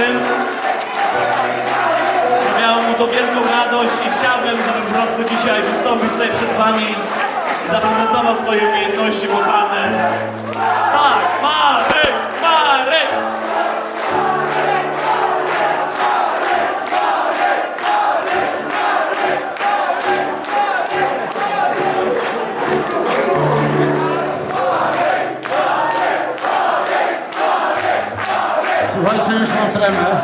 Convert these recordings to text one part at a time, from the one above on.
muzycznym. Sprawiało mu to wielką radość i chciałbym, żeby po prostu dzisiaj wystąpił tutaj przed Wami i zaprezentował swoje umiejętności wokalne. Słuchajcie, już mam tremę.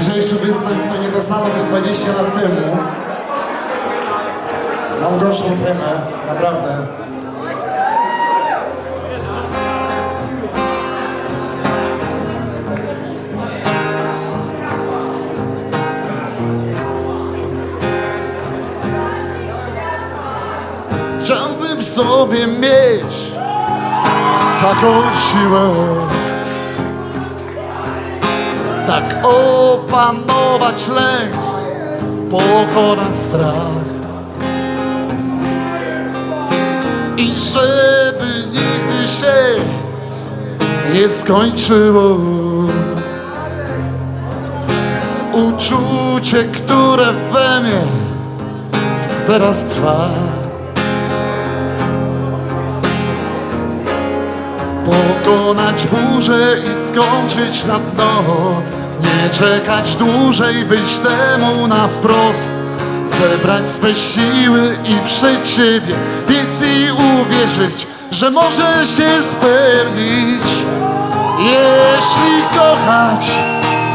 Dzisiejszy występ to nie dostałem ze 20 lat temu. Mam gorszą tremę, naprawdę. W sobie mieć taką siłę, tak opanować lęk, pokonać strach. I żeby nigdy się nie skończyło uczucie, które we mnie teraz trwa. Pokonać burzę i skończyć na dno. Nie czekać dłużej, wyjść temu na wprost. Zebrać swe siły i przed siebie Biec i uwierzyć, że może się spełnić. Jeśli kochać,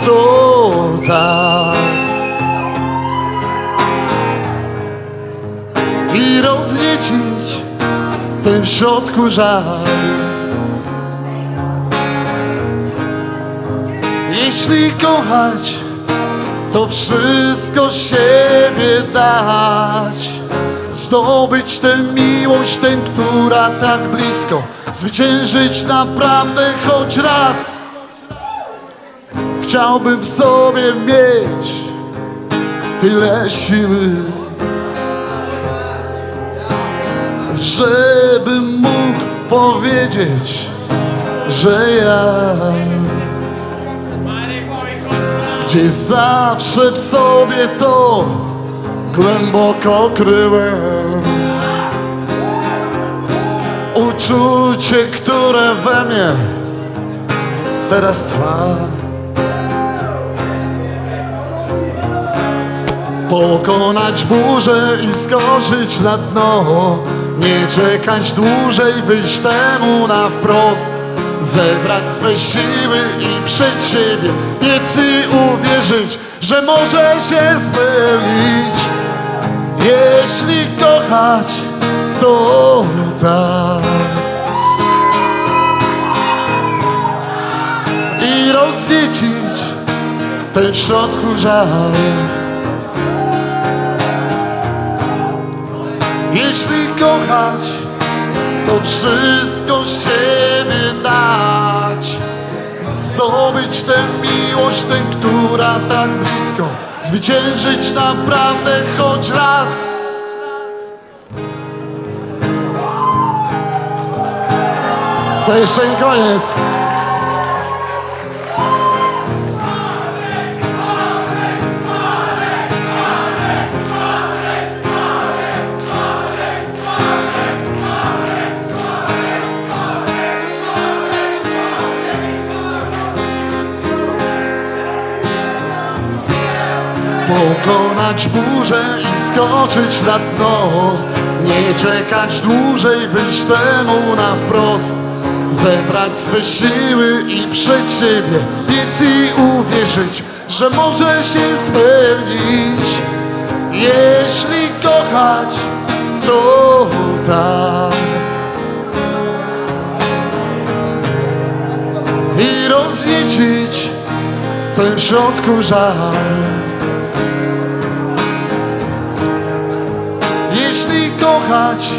to tak. I rozniecić ten w środku żal Jeśli kochać, to wszystko siebie dać. Zdobyć tę miłość, tę, która tak blisko. Zwyciężyć naprawdę choć raz. Chciałbym w sobie mieć tyle siły, żebym mógł powiedzieć, że ja. Gdzie zawsze w sobie to głęboko kryłem. Uczucie, które we mnie teraz trwa. Pokonać burzę i skoczyć na dno. Nie czekać dłużej, wyjść temu na wprost Zebrać swe siły i przed siebie biec i uwierzyć, że może się spełnić. Jeśli kochać, to tak. I rozniecić ten w środku żal. Jeśli kochać, to wszystko siebie dać. Zdobyć tę miłość, tę, która tak blisko. Zwyciężyć naprawdę choć raz. To jeszcze nie koniec Pokonać burzę i skoczyć na dno. Nie czekać dłużej, wyjść temu na wprost. Zebrać swe siły i przed siebie biec i uwierzyć, że może się spełnić. Jeśli kochać, to tak. I rozniecić w środku żal kochać,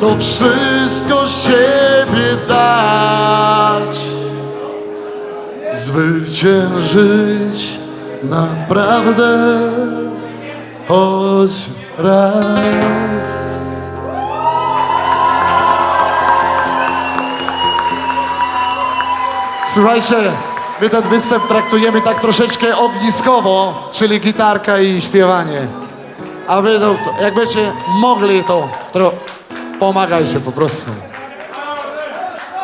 to wszystko siebie dać. Zwyciężyć naprawdę, choć raz. Słuchajcie, my ten występ traktujemy tak troszeczkę ogniskowo, czyli gitarka i śpiewanie. A wy, no, jak będziecie mogli, to, pomagajcie po prostu.